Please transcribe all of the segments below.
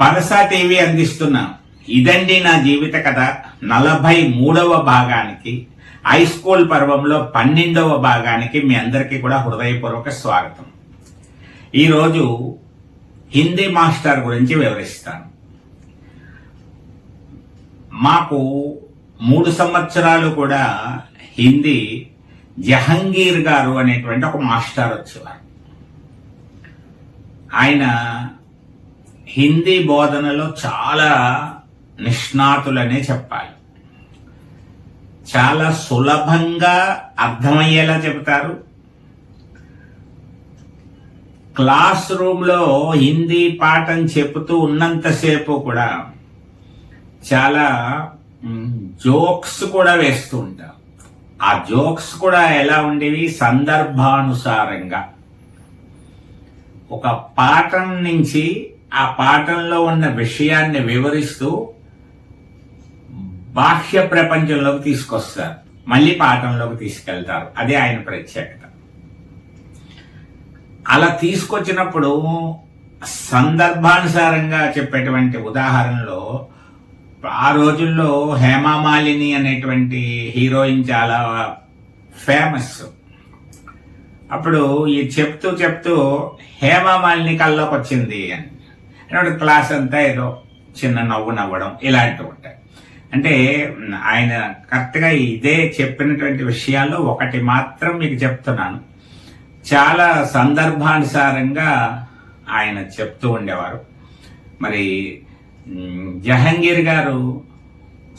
Parasa TV అందిస్తున్న ఇదండి నా జీవిత కథ నలభై మూడవ భాగానికి. హై స్కూల్ పర్వంలో పన్నెండవ భాగానికి మీ అందరికీ కూడా హృదయపూర్వక స్వాగతం. ఈరోజు హిందీ మాస్టర్ గురించి వివరిస్తాను. మాకు మూడు సంవత్సరాలు కూడా హిందీ జహంగీర్ గారు అనేటువంటి ఒక మాస్టర్ వచ్చేవారు. ఆయన హిందీ బోధనలో చాలా నిష్ణాతులనే చెప్పాలి. చాలా సులభంగా అర్థమయ్యేలా చెబుతారు. క్లాస్ రూమ్లో హిందీ పాఠం చెబుతూ ఉన్నంతసేపు కూడా చాలా జోక్స్ కూడా వేస్తూ ఉంటారు ఆ జోక్స్ కూడా ఎలా ఉండేవి? సందర్భానుసారంగా. ఒక పాఠం నుంచి ఆ పాఠంలో ఉన్న విషయాన్ని వివరిస్తూ బాహ్య ప్రపంచంలోకి తీసుకొస్తారు. మళ్ళీ పాఠంలోకి తీసుకెళ్తారు. అదే ఆయన ప్రత్యేకత. అలా తీసుకొచ్చినప్పుడు సందర్భానుసారంగా చెప్పేటువంటి ఉదాహరణలో ఆ రోజుల్లో హేమామాలిని అనేటువంటి హీరోయిన్ చాలా ఫేమస్ అప్పుడు ఈ చెప్తూ చెప్తూ హేమామాలిని కల్లోకి వచ్చింది అని. అంటే క్లాస్ అంతా ఏదో చిన్న నవ్వు నవ్వడం ఇలాంటివి ఉంటాయి. అంటే ఆయన కరెక్ట్గా ఇదే చెప్పినటువంటి విషయాల్లో ఒకటి మాత్రం మీకు చెప్తున్నాను. చాలా సందర్భానుసారంగా ఆయన చెప్తూ ఉండేవారు. మరి జహంగీర్ గారు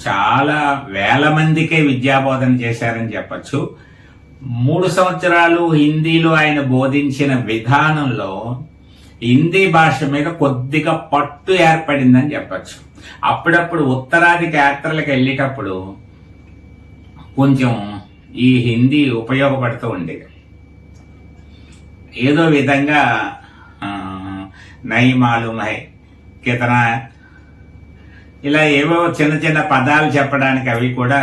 చాలా వేల మందికే విద్యాబోధన చేశారని చెప్పచ్చు. మూడు సంవత్సరాలు హిందీలో ఆయన బోధించిన విధానంలో హిందీ భాష మీద కొద్దిగా పట్టు ఏర్పడిందని చెప్పచ్చు. అప్పుడప్పుడు ఉత్తరాదికి యాత్రలకు వెళ్ళేటప్పుడు కొంచెం ఈ హిందీ ఉపయోగపడుతూ ఉండేది. ఏదో విధంగా ఆ, నై మాలూమ్ ఇలా ఏవో చిన్న చిన్న పదాలు చెప్పడానికి అవి కూడా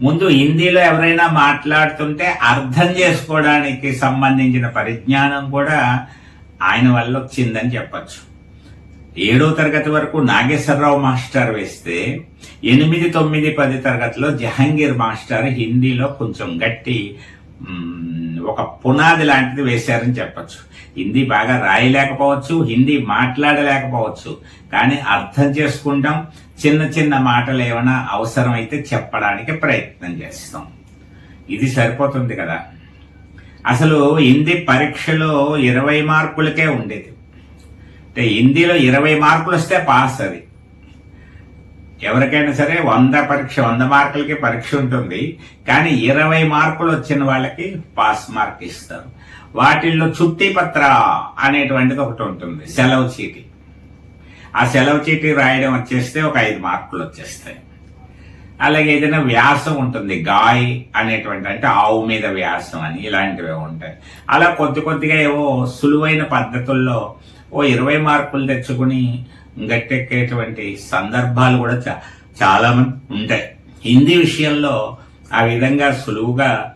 ముందు హిందీలో ఎవరైనా మాట్లాడుతుంటే అర్థం చేసుకోవడానికి సంబంధించిన పరిజ్ఞానం కూడా ఆయన వల్ల వచ్చిందని చెప్పచ్చు. ఏడో తరగతి వరకు నాగేశ్వరరావు మాస్టర్ వేస్తే ఎనిమిది తొమ్మిది పది తరగతిలో జహంగీర్ మాస్టర్ హిందీలో కొంచెం గట్టి ఒక పునాది లాంటిది వేశారని చెప్పచ్చు. హిందీ బాగా రాయలేకపోవచ్చు హిందీ మాట్లాడలేకపోవచ్చు. కానీ అర్థం చేసుకుంటాం చిన్న చిన్న మాటలు ఏమైనా అవసరమైతే చెప్పడానికి ప్రయత్నం చేస్తాం. ఇది సరిపోతుంది కదా. అసలు హిందీ పరీక్షలో ఇరవై మార్కులకే ఉండేది. అంటే హిందీలో ఇరవై మార్కులు వస్తే పాస్ అది. ఎవరికైనా సరే వంద పరీక్ష వంద మార్కులకి పరీక్ష ఉంటుంది. కానీ ఇరవై మార్కులు వచ్చిన వాళ్ళకి పాస్ మార్క్ ఇస్తారు. వాటిల్లో చుట్టి పత్ర అనేటువంటిది ఒకటి ఉంటుంది సెలవు చీటీ. ఆ సెలవు చీటీ రాయడం వచ్చేస్తే ఒక ఐదు మార్కులు వచ్చేస్తాయి. అలాగే ఏదైనా వ్యాసం ఉంటుంది గాయ్ అనేటువంటి అంటే ఆవు మీద వ్యాసం అని ఇలాంటివి ఉంటాయి. అలా కొద్ది కొద్దిగా ఏవో సులువైన పద్ధతుల్లో ఓ ఇరవై మార్కులు తెచ్చుకుని గట్టెక్కేటువంటి సందర్భాలు కూడా చా చాలా మంది ఉంటాయి. హిందీ విషయంలో ఆ విధంగా సులువుగా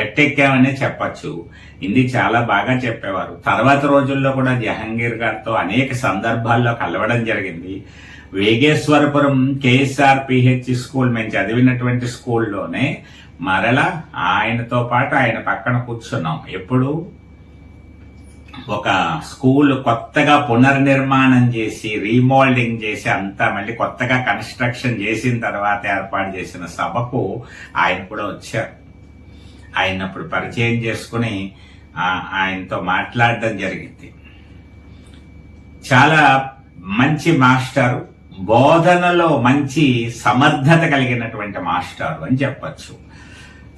గట్టెక్కామనే చెప్పచ్చు. హిందీ చాలా బాగా చెప్పేవారు. తర్వాత రోజుల్లో కూడా జహంగీర్ గారితో అనేక సందర్భాల్లో కలవడం జరిగింది. వేగేశ్వరపురం కేఎస్ఆర్ పిహెచ్ స్కూల్ మేము చదివినటువంటి స్కూల్లోనే మరలా ఆయనతో పాటు ఆయన పక్కన కూర్చున్నాం. ఎప్పుడు? ఒక స్కూల్ కొత్తగా పునర్నిర్మాణం చేసి రీమోల్డింగ్ చేసి అంతా మళ్ళీ కొత్తగా కన్స్ట్రక్షన్ చేసిన తర్వాత ఏర్పాటు చేసిన సభకు ఆయన కూడా వచ్చారు. ఆయన అప్పుడు పరిచయం చేసుకుని ఆయనతో మాట్లాడడం జరిగింది. చాలా మంచి మాస్టారు బోధనలో మంచి సమర్థత కలిగినటువంటి మాస్టారు అని చెప్పచ్చు.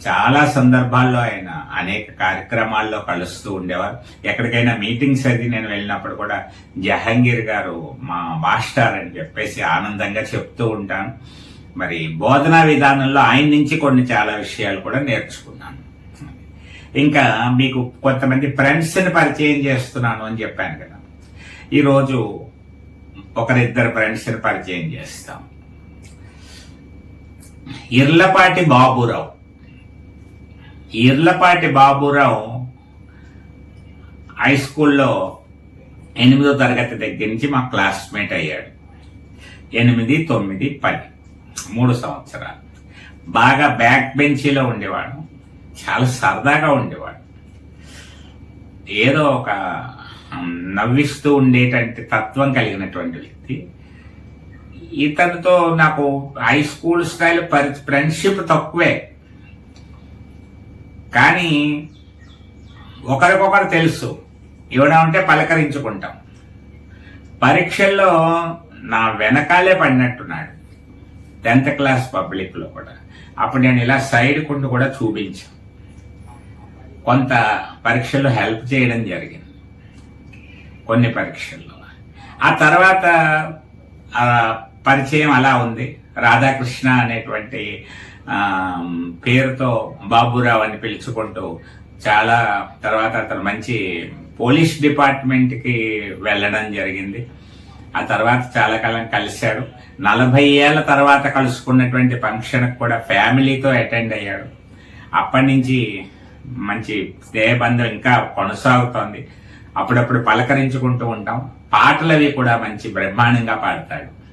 చాలా సందర్భాల్లో ఆయన అనేక కార్యక్రమాల్లో కలుస్తూ ఉండేవారు. ఎక్కడికైనా మీటింగ్స్ అది నేను వెళ్ళినప్పుడు కూడా జహంగీర్ గారు మా మాస్టర్ అని చెప్పేసి ఆనందంగా చెప్తూ ఉంటాను. మరి బోధనా విధానంలో ఆయన నుంచి కొన్ని చాలా విషయాలు కూడా నేర్చుకున్నాను. ఇంకా మీకు కొంతమంది ఫ్రెండ్స్ని పరిచయం చేస్తున్నాను అని చెప్పాను కదా. ఈరోజు ఒకరిద్దరు ఫ్రెండ్స్ని పరిచయం చేస్తాం. ఇర్లపాటి బాబురావు. ఇర్లపాటి బాబురావు హై స్కూల్లో ఎనిమిదో తరగతి దగ్గర నుంచి మా క్లాస్మేట్ అయ్యాడు. ఎనిమిది తొమ్మిది పది మూడు సంవత్సరాలు. బాగా బ్యాక్ బెంచీలో ఉండేవాడు. చాలా సరదాగా ఉండేవాడు. ఏదో ఒక నవ్విస్తూ ఉండేటువంటి తత్వం కలిగినటువంటి వ్యక్తి. ఇతనితో నాకు హై స్కూల్ స్థాయిలో పరి ఫ్రెండ్షిప్ తక్కువే. కానీ ఒకరికొకరు తెలుసు. ఇవ్వడం అంటే పలకరించుకుంటాం. పరీక్షల్లో నా వెనకాలే పడినట్టున్నాడు. టెన్త్ క్లాస్ పబ్లిక్లో కూడా. అప్పుడు నేను ఇలా సైడ్ కుంటూ కూడా చూపించాను కొంత పరీక్షల్లో హెల్ప్ చేయడం జరిగింది. కొన్ని పరీక్షల్లో. ఆ తర్వాత ఆ పరిచయం అలా ఉంది. రాధాకృష్ణ అనేటువంటి పేరుతో బాబురావు అని పిలుచుకుంటూ చాలా తర్వాత అతను మంచి పోలీస్ డిపార్ట్మెంట్కి వెళ్ళడం జరిగింది. ఆ తర్వాత చాలా కాలం కలిశాడు. నలభై ఏళ్ళ తర్వాత కలుసుకున్నటువంటి ఫంక్షన్కి కూడా ఫ్యామిలీతో అటెండ్ అయ్యాడు. అప్పటి నుంచి మంచి స్నేహబంధం ఇంకా కొనసాగుతోంది. అప్పుడప్పుడు పలకరించుకుంటూ ఉంటాం. పాటలవి కూడా మంచి బ్రహ్మాండంగా పాడతాడు.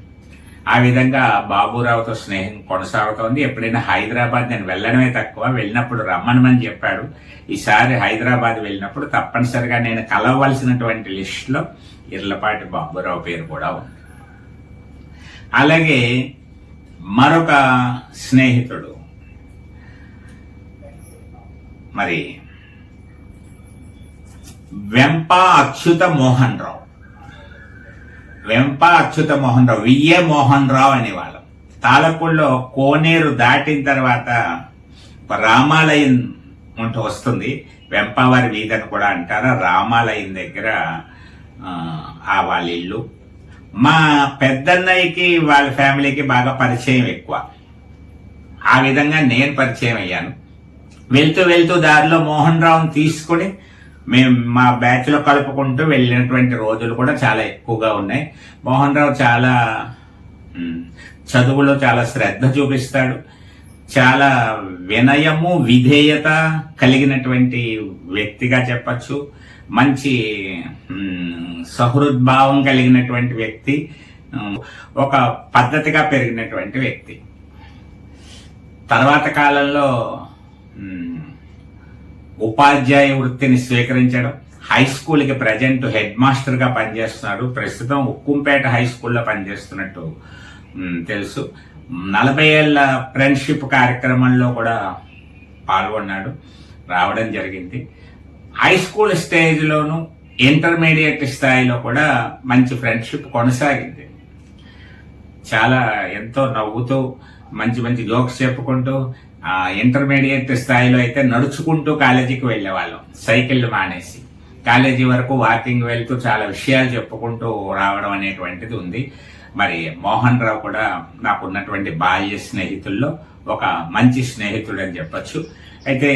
ఆ విధంగా బాబురావుతో స్నేహం కొనసాగుతోంది. ఎప్పుడైనా హైదరాబాద్ నేను వెళ్ళడమే తక్కువ. వెళ్ళినప్పుడు రమ్మనమని చెప్పాడు. ఈసారి హైదరాబాద్ వెళ్ళినప్పుడు తప్పనిసరిగా నేను కలవలసినటువంటి లిస్టులో ఇర్లపాటి బాబురావు పేరు కూడా ఉంది. అలాగే మరొక స్నేహితుడు. మరి వెంప అచ్యుత మోహన్ రావు. వెంప అచ్యుత మోహన్ రావు విఏ మోహన్ రావు అనేవాళ్ళం. తాలపూడిలో కోనేరు దాటిన తర్వాత రామాలయం ఉంటూ వస్తుంది. వెంపవారి వీధని కూడా అంటారు? రామాలయం దగ్గర ఆ, వాళ్ళ ఇల్లు. మా పెద్దన్నయ్యకి వాళ్ళ ఫ్యామిలీకి బాగా పరిచయం ఎక్కువ. ఆ విధంగా నేను పరిచయం అయ్యాను. వెళ్తూ వెళ్తూ దారిలో మోహన్ రావుని తీసుకుని మేము మా బ్యాచ్లో కలుపుకుంటూ వెళ్ళినటువంటి రోజులు కూడా చాలా ఎక్కువగా ఉన్నాయి. మోహన్ రావు చాలా చదువులో చాలా శ్రద్ధ చూపిస్తాడు. చాలా వినయము విధేయత కలిగినటువంటి వ్యక్తిగా చెప్పచ్చు. మంచి సహృద్భావం కలిగినటువంటి వ్యక్తి ఒక పద్ధతిగా పెరిగినటువంటి వ్యక్తి. తర్వాత కాలంలో ఉపాధ్యాయ వృత్తిని స్వీకరించడం. హై స్కూల్కి ప్రజెంట్ హెడ్ మాస్టర్గా పనిచేస్తున్నాడు. ప్రస్తుతం ఉక్కుంపేట హై స్కూల్లో పనిచేస్తున్నట్టు తెలుసు. నలభై ఏళ్ళ ఫ్రెండ్షిప్ కార్యక్రమంలో కూడా పాల్గొన్నాడు. రావడం జరిగింది. హై స్కూల్ స్టేజ్లోను ఇంటర్మీడియట్ స్థాయిలో కూడా మంచి ఫ్రెండ్షిప్ కొనసాగింది. చాలా ఎంతో నవ్వుతూ మంచి మంచి జోక్స్ చెప్పుకుంటూ ఇంటర్మీడియట్ స్థాయిలో అయితే నడుచుకుంటూ కాలేజీకి వెళ్ళేవాళ్ళం. సైకిల్ మానేసి. కాలేజీ వరకు వాకింగ్ వెళ్తూ చాలా విషయాలు చెప్పుకుంటూ రావడం అనేటువంటిది ఉంది. మరి మోహన్ రావు కూడా నాకు ఉన్నటువంటి బాల్య స్నేహితుల్లో ఒక మంచి స్నేహితుడు అని చెప్పొచ్చు. అయితే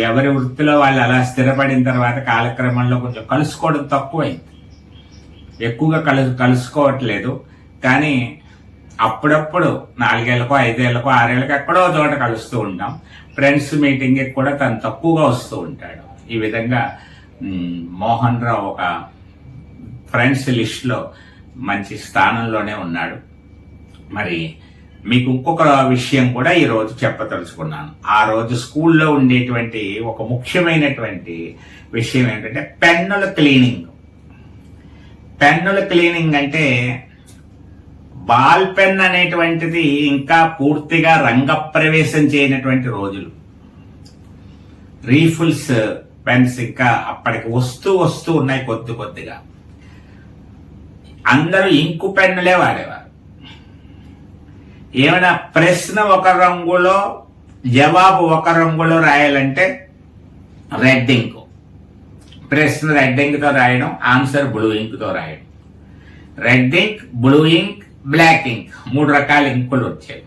ఎవరి వృత్తిలో వాళ్ళు అలా స్థిరపడిన తర్వాత కాలక్రమంలో కొంచెం కలుసుకోవడం తక్కువైంది. ఎక్కువగా కలు కలుసుకోవట్లేదు. కానీ అప్పుడప్పుడు నాలుగేళ్ళకో ఐదేళ్ళకో ఆరేళ్ళకి ఎక్కడో చోట కలుస్తూ ఉంటాం. ఫ్రెండ్స్ మీటింగ్కి కూడా తను తక్కువగా వస్తూ ఉంటాడు. ఈ విధంగా మోహన్ రావు ఒక ఫ్రెండ్స్ లిస్ట్లో మంచి స్థానంలోనే ఉన్నాడు. మరి మీకు ఇంకొక విషయం కూడా ఈరోజు చెప్పదలుచుకున్నాను. ఆ రోజు స్కూల్లో ఉండేటువంటి ఒక ముఖ్యమైనటువంటి విషయం ఏంటంటే పెన్నుల క్లీనింగ్ పెన్నుల క్లీనింగ్ అంటే బాల్ పెన్ అనేటువంటిది ఇంకా పూర్తిగా రంగప్రవేశం చేయనటువంటి రోజులు. రీఫుల్స్ పెన్స్ ఇంకా అప్పటికి వస్తూ వస్తూ ఉన్నాయి కొద్ది కొద్దిగా. అందరూ ఇంకు పెన్నులే వాడేవారు. ఏమైనా ప్రశ్న ఒక రంగులో జవాబు ఒక రంగులో రాయాలంటే రెడ్ ఇంకు. ప్రశ్న రెడ్ ఇంక్తో రాయడం ఆన్సర్ బ్లూ ఇంక్తో రాయడం. Red ink blue ink black ink మూడు రకాల ఇంకులు వచ్చాయి.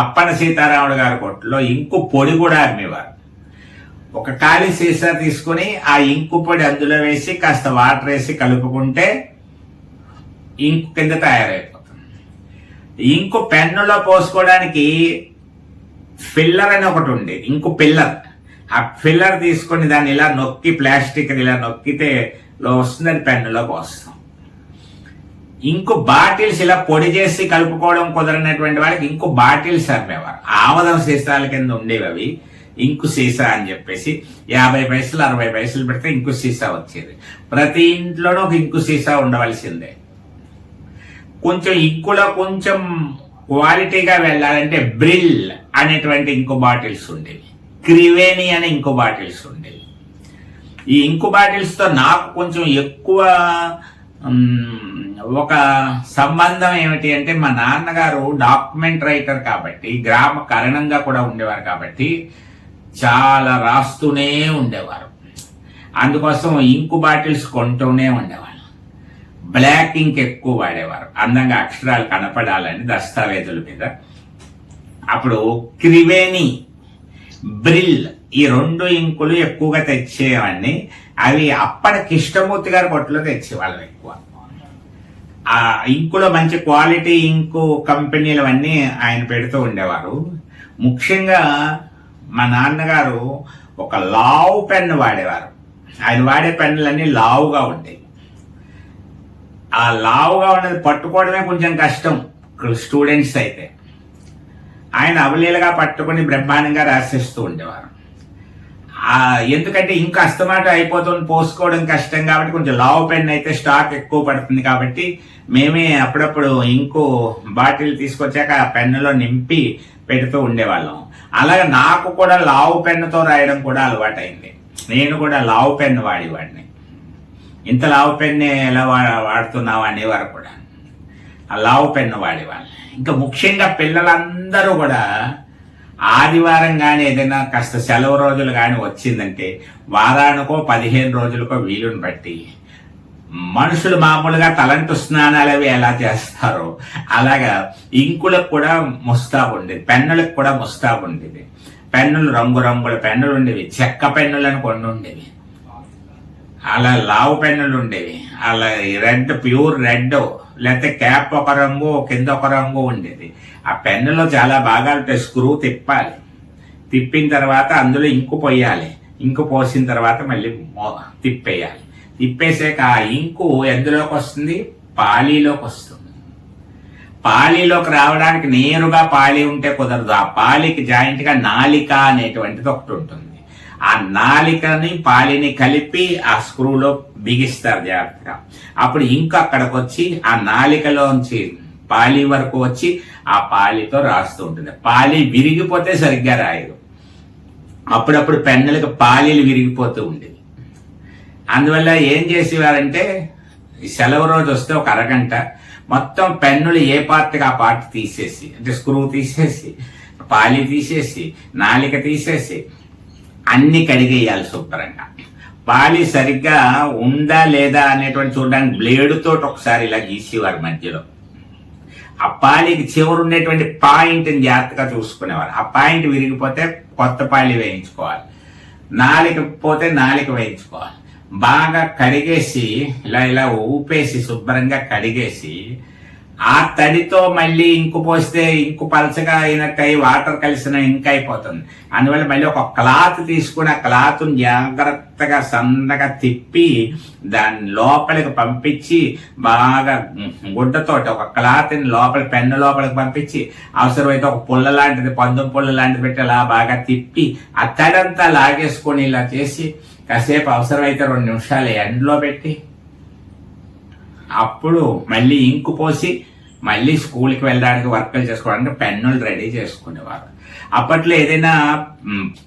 అప్పన సీతారాముడు గారి కొట్టులో ఇంకు పొడి కూడా అమ్మేవారు. ఒక ఖాళీ సీసా తీసుకుని ఆ ఇంకు పొడి అందులో వేసి కాస్త వాటర్ వేసి కలుపుకుంటే ఇంకు కింద తయారైపోతుంది. ఇంకు పెన్నులో పోసుకోవడానికి ఫిల్లర్ అని ఒకటి ఉండేది ఇంకు పిల్లర్. ఆ ఫిల్లర్ తీసుకొని దాన్ని ఇలా నొక్కి ప్లాస్టిక్ ఇలా నొక్కితే లో వస్తుంది అది పెన్నులో పోస్తాం. ఇంకు బాటిల్స్ ఇలా పొడి చేసి కలుపుకోవడం కుదరనటువంటి వాళ్ళకి ఇంకు బాటిల్స్ అమ్మేవారు. ఆమదం సీసాల కింద ఉండేవి అవి. ఇంకు సీసా అని చెప్పేసి యాభై పైసలు అరవై పైసలు పెడితే ఇంకు సీసా వచ్చేది. ప్రతి ఇంట్లోనూ ఒక ఇంకు సీసా ఉండవలసిందే. కొంచెం ఇంకులో కొంచెం క్వాలిటీగా వెళ్ళాలంటే బ్రిల్ అనేటువంటి ఇంకు బాటిల్స్ ఉండేవి. క్రివేణి అనే ఇంకు బాటిల్స్ ఉండేవి. ఈ ఇంకు బాటిల్స్తో నాకు కొంచెం ఎక్కువ ఒక సంబంధం ఏమిటి అంటే మా నాన్నగారు డాక్యుమెంట్ రైటర్ కాబట్టి గ్రామ కరణంగా కూడా ఉండేవారు కాబట్టి చాలా రాస్తూనే ఉండేవారు. అందుకోసం ఇంకు బాటిల్స్ కొంటూనే ఉండేవారు బ్లాక్ ఇంక్ ఎక్కువ వాడేవారు. అందంగా అక్షరాలు కనపడాలని దస్తావేజుల మీద. అప్పుడు క్రివేణి బ్రిల్ ఈ రెండు ఇంకులు ఎక్కువగా తెచ్చేవాడిని. అవి అప్పటి కృష్ణమూర్తి గారి కొట్లో తెచ్చేవాళ్ళం ఎక్కువ. ఆ ఇంకులో మంచి క్వాలిటీ ఇంకు కంపెనీలు అన్నీ ఆయన పెడుతూ ఉండేవారు. ముఖ్యంగా మా నాన్నగారు ఒక లావు పెన్ను వాడేవారు. ఆయన వాడే పెన్నులన్నీ లావుగా ఉండేవి. ఆ లావుగా ఉన్నది పట్టుకోవడమే కొంచెం కష్టం స్టూడెంట్స్ అయితే. ఆయన అవలీలగా పట్టుకుని బ్రహ్మాండంగా రాసిస్తూ ఉండేవారు. ఎందుకంటే ఇంకా అస్తమాట అయిపోతుంది పోసుకోవడం కష్టం కాబట్టి కొంచెం లావు పెన్ అయితే స్టాక్ ఎక్కువ పడుతుంది కాబట్టి మేమే అప్పుడప్పుడు ఇంకో బాటిల్ తీసుకొచ్చాక ఆ పెన్నులో నింపి పెడుతూ ఉండేవాళ్ళం. అలాగే నాకు కూడా లావు పెన్నుతో రాయడం కూడా అలవాటైంది. నేను కూడా లావు పెన్ను వాడేవాడిని. ఇంత లావు పెన్ను ఎలా వాడుతున్నావు అనేవారు కూడా. ఆ లావు పెన్ను వాడేవాళ్ళు. ఇంకా ముఖ్యంగా పిల్లలందరూ కూడా ఆదివారం కానీ ఏదైనా కాస్త సెలవు రోజులు కానీ వచ్చిందంటే వారానికో పదిహేను రోజులకో వీలుని బట్టి మనుషులు మామూలుగా తలంటు స్నానాలు అవి ఎలా చేస్తారో అలాగా ఇంకులకు కూడా ముస్తాబు ఉండేది పెన్నులకు కూడా ముస్తాబు ఉండేది. పెన్నులు రంగురంగుల పెన్నులు ఉండేవి చెక్క పెన్నులను కొన్ని ఉండేవి. అలా లావు పెన్నులు ఉండేవి. అలా రెడ్ ప్యూర్ రెడ్ లేకపోతే క్యాప్ ఒక రంగు కింద ఒక రంగు ఉండేది. ఆ పెన్నులో చాలా బాగా ఉంటాయి. స్క్రూ తిప్పాలి. తిప్పిన తర్వాత అందులో ఇంకు పోయాలి. ఇంకు పోసిన తర్వాత మళ్ళీ తిప్పేయాలి. తిప్పేసాక ఆ ఇంకు ఎందులోకి వస్తుంది? పాలీలోకి వస్తుంది. పాలీలోకి రావడానికి నేరుగా పాలి ఉంటే కుదరదు. ఆ పాలికి జాయింట్గా నాలిక అనేటువంటిది ఒకటి ఉంటుంది. ఆ నాలికని పాలిని కలిపి ఆ స్క్రూలో బిగిస్తారు జాగ్రత్తగా. అప్పుడు ఇంక అక్కడికి వచ్చి ఆ నాలికలోంచి పాలి వరకు వచ్చి ఆ పాలితో రాస్తూ ఉంటుంది. పాలి విరిగిపోతే సరిగ్గా రాయదు. అప్పుడప్పుడు పెన్నులకు పాలీలు విరిగిపోతూ ఉండేవి. అందువల్ల ఏం చేసేవారంటే సెలవు రోజు వస్తే ఒక అరగంట మొత్తం పెన్నులు ఏ పార్ట్కి ఆ పార్ట్ తీసేసి అంటే స్క్రూ తీసేసి పాలి తీసేసి నాలిక తీసేసి అన్ని కడిగేయాలి శుభ్రంగా. పాలి సరిగ్గా ఉందా లేదా అనేటువంటి చూడడానికి బ్లేడుతో తోటి ఒకసారి ఇలా గీసేవారు మధ్యలో. ఆ పాలికి చివరి ఉండేటువంటి పాయింట్ని జాగ్రత్తగా చూసుకునేవారు. ఆ పాయింట్ విరిగిపోతే కొత్త పాలి వేయించుకోవాలి. నాలిక పోతే నాలిక వేయించుకోవాలి. బాగా కడిగేసి ఇలా ఇలా ఊపేసి శుభ్రంగా కడిగేసి ఆ తడితో మళ్ళీ ఇంకు పోస్తే ఇంకు పలచగా అయినట్టు అయి వాటర్ కలిసిన ఇంక్ అయిపోతుంది. అందువల్ల మళ్ళీ ఒక క్లాత్ తీసుకుని ఆ క్లాత్ను జాగ్రత్తగా సన్నగా తిప్పి దాని లోపలికి పంపించి బాగా గుడ్డతోటి ఒక క్లాత్ని లోపల పెన్ను లోపలికి పంపించి అవసరమైతే ఒక పుల్ల లాంటిది పందుం పుల్ల లాంటిది పెట్టి అలా బాగా తిప్పి ఆ తడంతా లాగేసుకొని ఇలా చేసి కాసేపు అవసరమైతే రెండు నిమిషాలు ఎండలో పెట్టి అప్పుడు మళ్ళీ ఇంకు పోసి మళ్ళీ స్కూల్కి వెళ్ళడానికి వర్కులు చేసుకోవడానికి పెన్నులు రెడీ చేసుకునేవారు. అప్పట్లో ఏదైనా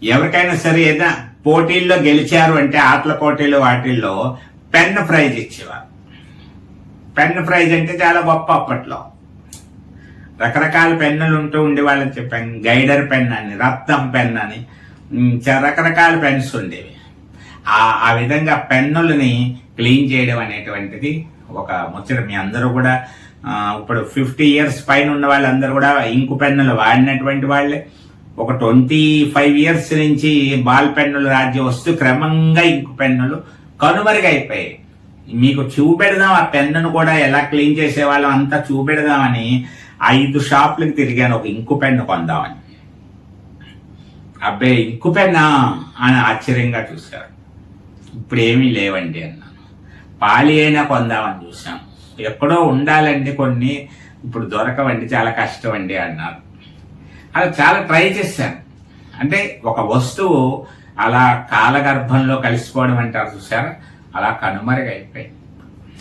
ఎవరికైనా సరే ఏదైనా పోటీల్లో గెలిచారు అంటే ఆటల పోటీలు వాటిల్లో పెన్ ప్రైజ్ ఇచ్చేవారు. పెన్ ప్రైజ్ అంటే చాలా గొప్ప అప్పట్లో. రకరకాల పెన్నులు ఉంటూ ఉండేవాళ్ళని చెప్పాను. గైడర్ పెన్ అని రక్తం పెన్ అని రకరకాల పెన్స్ ఉండేవి. ఆ విధంగా పెన్నులని క్లీన్ చేయడం అనేటువంటిది ఒక ముచ్చట మీ అందరూ కూడా ఇప్పుడు ఫిఫ్టీ ఇయర్స్ పైన ఉన్న వాళ్ళందరూ కూడా ఇంకు పెన్నులు వాడినటువంటి వాళ్ళే. ఒక ట్వంటీ ఫైవ్ ఇయర్స్ నుంచి బాల్ పెన్నులు రాజ్యం వస్తూ క్రమంగా ఇంకు పెన్నులు కనుమరుగైపోయాయి. మీకు చూపెడదాం ఆ పెన్నును కూడా ఎలా క్లీన్ చేసేవాళ్ళం అంతా చూపెడదామని ఐదు షాపులకు తిరిగాను ఒక ఇంకు పెన్ను కొందామని. అబ్బే ఇంకు పెన్నా అని ఆశ్చర్యంగా చూశారు. ఇప్పుడు ఏమీ లేవండి అన్నాను. పాలి అయినా కొందామని చూశాను. ఎక్కడో ఉండాలండి కొన్ని. ఇప్పుడు దొరకవండి చాలా కష్టం అండి అన్నారు. అలా చాలా ట్రై చేశాను. అంటే ఒక వస్తువు అలా కాలగర్భంలో కలిసిపోవడం అంటారు చూసారా అలా కనుమరుగైపోయింది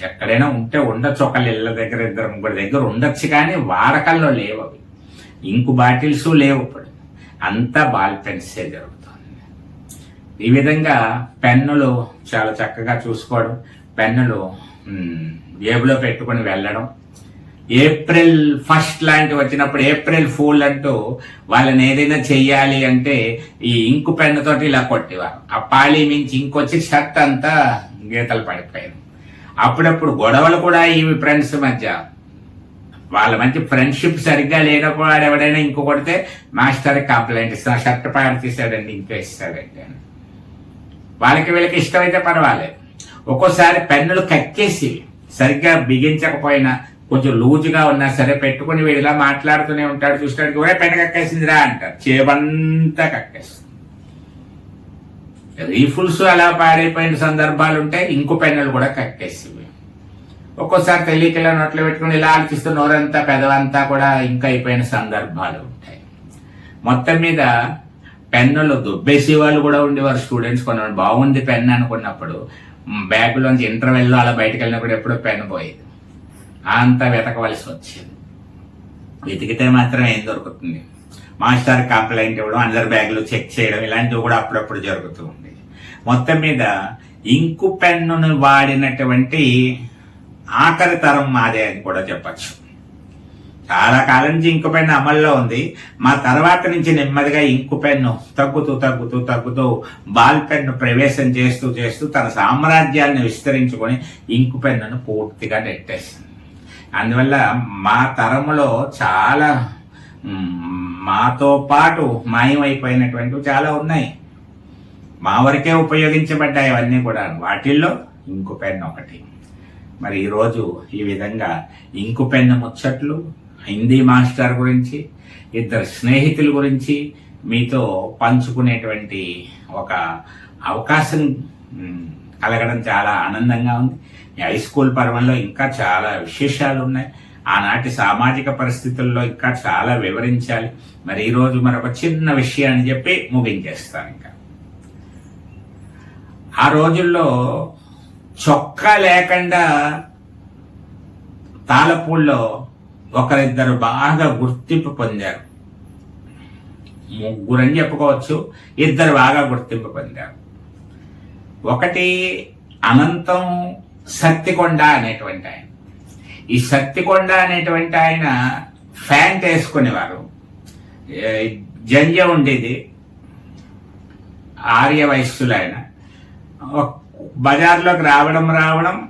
ఎక్కడైనా ఉంటే ఉండొచ్చు ఒకళ్ళ ఇళ్ళ దగ్గర ఇద్దరు ముగ్గురు దగ్గర ఉండొచ్చు కానీ వాడకల్లో లేవు అవి. ఇంకు బాటిల్స్ లేవు ఇప్పుడు. అంతా బాల్ పెన్సే జరుగుతుంది. ఈ విధంగా పెన్నులు చాలా చక్కగా చూసుకోవడం పెన్నులు జేబులో పెట్టుకొని వెళ్ళడం. ఏప్రిల్ ఫస్ట్ లాంటి వచ్చినప్పుడు ఏప్రిల్ ఫూల్ అంటూ వాళ్ళని ఏదైనా చెయ్యాలి అంటే ఈ ఇంకు పెన్నుతోటి ఇలా కొట్టేవారు ఆ పాళీ మించి ఇంకొచ్చి షర్ట్ అంతా గీతలు పడిపోయారు అప్పుడప్పుడు గొడవలు కూడా ఇవి ఫ్రెండ్స్ మధ్య. వాళ్ళ మధ్య ఫ్రెండ్షిప్ సరిగ్గా లేనప్పుడు వాడు ఎవడైనా ఇంకో కొడితే మాస్టర్ కంప్లైంట్ ఇస్తా షర్ట్ పాడు తీసాడండి ఇంకో ఇస్తాడండి అని. వాళ్ళకి వీళ్ళకి ఇష్టమైతే పర్వాలేదు. ఒక్కోసారి పెన్నులు కక్కేసి సరిగ్గా బిగించకపోయినా కొంచెం లూజుగా ఉన్నా సరే పెట్టుకుని వీడు ఇలా మాట్లాడుతూనే ఉంటాడు. చూస్తాడు కూడా పెన్ను కక్కేసిందిరా అంటారు. చేబంతా కక్కేస్తుంది. రీఫుల్స్ అలా పాడైపోయిన సందర్భాలు ఉంటాయి ఇంకో పెన్నులు కూడా కక్కేసివి. ఒక్కోసారి తెలియక ఇలా నోట్లో పెట్టుకుని ఇలా ఆలోచిస్తూ నోరంతా పెదవంతా కూడా ఇంకా అయిపోయిన సందర్భాలు ఉంటాయి. మొత్తం మీద పెన్నులు దుబ్బేసే వాళ్ళు కూడా ఉండేవారు స్టూడెంట్స్. కొంతమంది బాగుంది పెన్ అనుకున్నప్పుడు బ్యాగులోంచి ఇంటర్వెల్లో అలా బయటకు వెళ్ళినప్పుడు ఎప్పుడో పెన్ పోయేది. అంతా వెతకవలసి వచ్చేది. వెతికితే మాత్రం ఏం దొరుకుతుంది? మాస్టర్ కంప్లైంట్ ఇవ్వడం అందరి బ్యాగులు చెక్ చేయడం ఇలాంటివి కూడా అప్పుడప్పుడు జరుగుతూ ఉంది మొత్తం మీద ఇంకు పెన్నును వాడినటువంటి ఆఖరి తరం మాదే అని కూడా చెప్పచ్చు. చాలా కాలం నుంచి ఇంకు పెన్ను అమల్లో ఉంది. మా తర్వాత నుంచి నెమ్మదిగా ఇంకు పెన్ను తగ్గుతూ తగ్గుతూ తగ్గుతూ బాల్ పెన్ను ప్రవేశం చేస్తూ చేస్తూ తన సామ్రాజ్యాన్ని విస్తరించుకొని ఇంకు పెన్నును పూర్తిగా నెట్టేసింది. అందువల్ల మా తరములో చాలా మాతో పాటు మాయమైపోయినటువంటివి చాలా ఉన్నాయి. మా వరకే ఉపయోగించబడ్డాయి అవన్నీ కూడా వాటిల్లో ఇంకు పెన్ను ఒకటి. మరి ఈరోజు ఈ విధంగా ఇంకు పెన్ను ముచ్చట్లు హిందీ మాస్టర్ గురించి ఇద్దరు స్నేహితుల గురించి మీతో పంచుకునేటువంటి ఒక అవకాశం కలగడం చాలా ఆనందంగా ఉంది. ఈ హై స్కూల్ పర్వంలో ఇంకా చాలా విశేషాలు ఉన్నాయి. ఆనాటి సామాజిక పరిస్థితుల్లో ఇంకా చాలా వివరించాలి. మరి ఈరోజు మరొక చిన్న విషయాన్ని చెప్పి ముగించేస్తాను ఇంకా. ఆ రోజుల్లో చొక్కా లేకుండా తాళపూల్లో ఒకరిద్దరు బాగా గుర్తింపు పొందారు. ముగ్గురని చెప్పుకోవచ్చు ఇద్దరు బాగా గుర్తింపు పొందారు. ఒకటి అనంతం సత్తికొండ అనేటువంటి ఆయన. ఈ సత్తికొండ అనేటువంటి ఆయన ఫ్యాంట్ వేసుకునేవారు. జంజ ఉండేది. ఆర్య వయస్సులు ఆయన. బజార్లోకి రావడం రావడం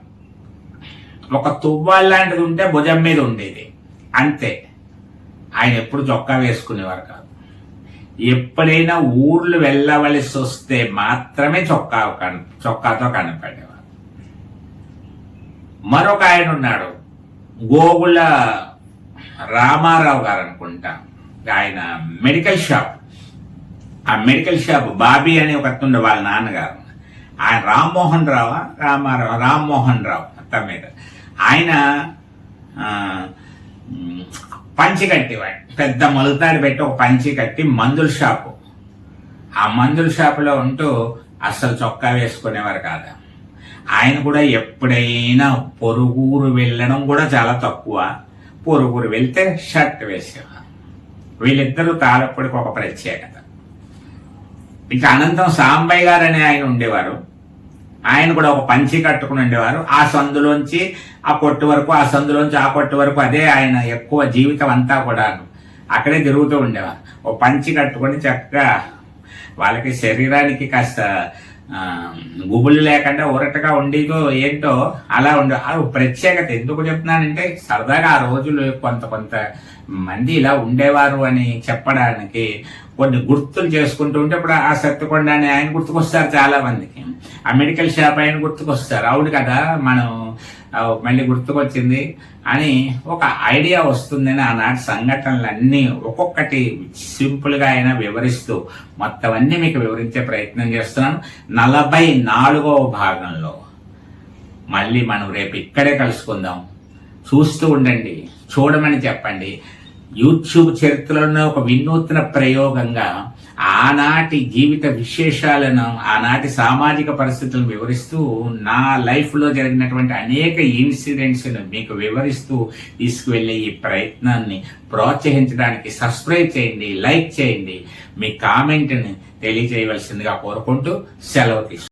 ఒక తువ్వాల్ లాంటిది ఉంటే భుజం మీద ఉండేది. అంతే. ఆయన ఎప్పుడు చొక్కా వేసుకునేవారు కాదు. ఎప్పుడైనా ఊర్లు వెళ్ళవలసి వస్తే మాత్రమే చొక్కా కన- చొక్కాతో కనపడేవారు. మరొక ఆయన ఉన్నాడు. గోగుల రామారావు గారు అనుకుంటా. ఆయన మెడికల్ షాప్. ఆ మెడికల్ షాప్ బాబీ అని ఒక ఉండే వాళ్ళ నాన్నగారు. ఆయన రామ్మోహన్ రావా? రామారావు రామ్మోహన్ రావు మొత్తం మీద. ఆయన ఆ, పంచి కట్టేవాడు. పెద్ద మొలతాడు పెట్టి ఒక పంచి కట్టి మందుల షాపు. ఆ మందుల షాపులో ఉంటూ అస్సలు చొక్కా వేసుకునేవారు కాదు. ఆయన కూడా ఎప్పుడైనా పొరుగురు వెళ్ళడం కూడా చాలా తక్కువ. పొరుగురు వెళ్తే షర్ట్ వేసేవారు. వీళ్ళిద్దరూ తాళప్పటికి ఒక ప్రత్యేకత. ఇంకా అనంతం సాంబయ్య గారు అనే ఆయన ఉండేవారు. ఆయన కూడా ఒక పంచి కట్టుకుని ఉండేవారు. ఆ సందులోంచి ఆ కొట్టు వరకు ఆ సందులోంచి ఆ కొట్టు వరకు అదే ఆయన ఎక్కువ జీవితం అంతా కూడా అక్కడే తిరుగుతూ ఉండేవారు. ఓ పంచి కట్టుకొని చక్కగా వాళ్ళకి శరీరానికి కాస్త గుబులు లేకుండా ఊరటగా ఉండేదో ఏంటో అలా ఉండే ప్రత్యేకత ఎందుకు చెప్తున్నానంటే సరదాగా ఆ రోజులు కొంత కొంత మంది ఇలా ఉండేవారు అని చెప్పడానికి కొన్ని గుర్తులు చేసుకుంటూ ఉంటే ఇప్పుడు ఆ సత్యకొండ అని ఆయన గుర్తుకొస్తారు చాలా మందికి. ఆ మెడికల్ షాప్ ఆయన గుర్తుకొస్తారు. అవును కదా మనం మళ్ళీ గుర్తుకొచ్చింది అని ఒక ఐడియా వస్తుందని ఆనాటి సంఘటనలన్నీ ఒక్కొక్కటి సింపుల్గా ఆయన అయినా వివరిస్తూ మొత్తం అన్ని మీకు వివరించే ప్రయత్నం చేస్తున్నాను. నలభై నాలుగవ భాగంలో మళ్ళీ మనం రేపు ఇక్కడే కలుసుకుందాం. చూస్తూ ఉండండి చూడమని చెప్పండి. యూట్యూబ్ చరిత్రలోనే ఒక వినూత్న ప్రయోగంగా ఆనాటి జీవిత విశేషాలను ఆనాటి సామాజిక పరిస్థితులను వివరిస్తూ నా లైఫ్లో జరిగినటువంటి అనేక ఇన్సిడెంట్స్ను మీకు వివరిస్తూ తీసుకువెళ్ళే ఈ ప్రయత్నాన్ని ప్రోత్సహించడానికి సబ్స్క్రైబ్ చేయండి లైక్ చేయండి మీ కామెంట్ని తెలియజేయవలసిందిగా కోరుకుంటూ సెలవు తీసుకుంటాను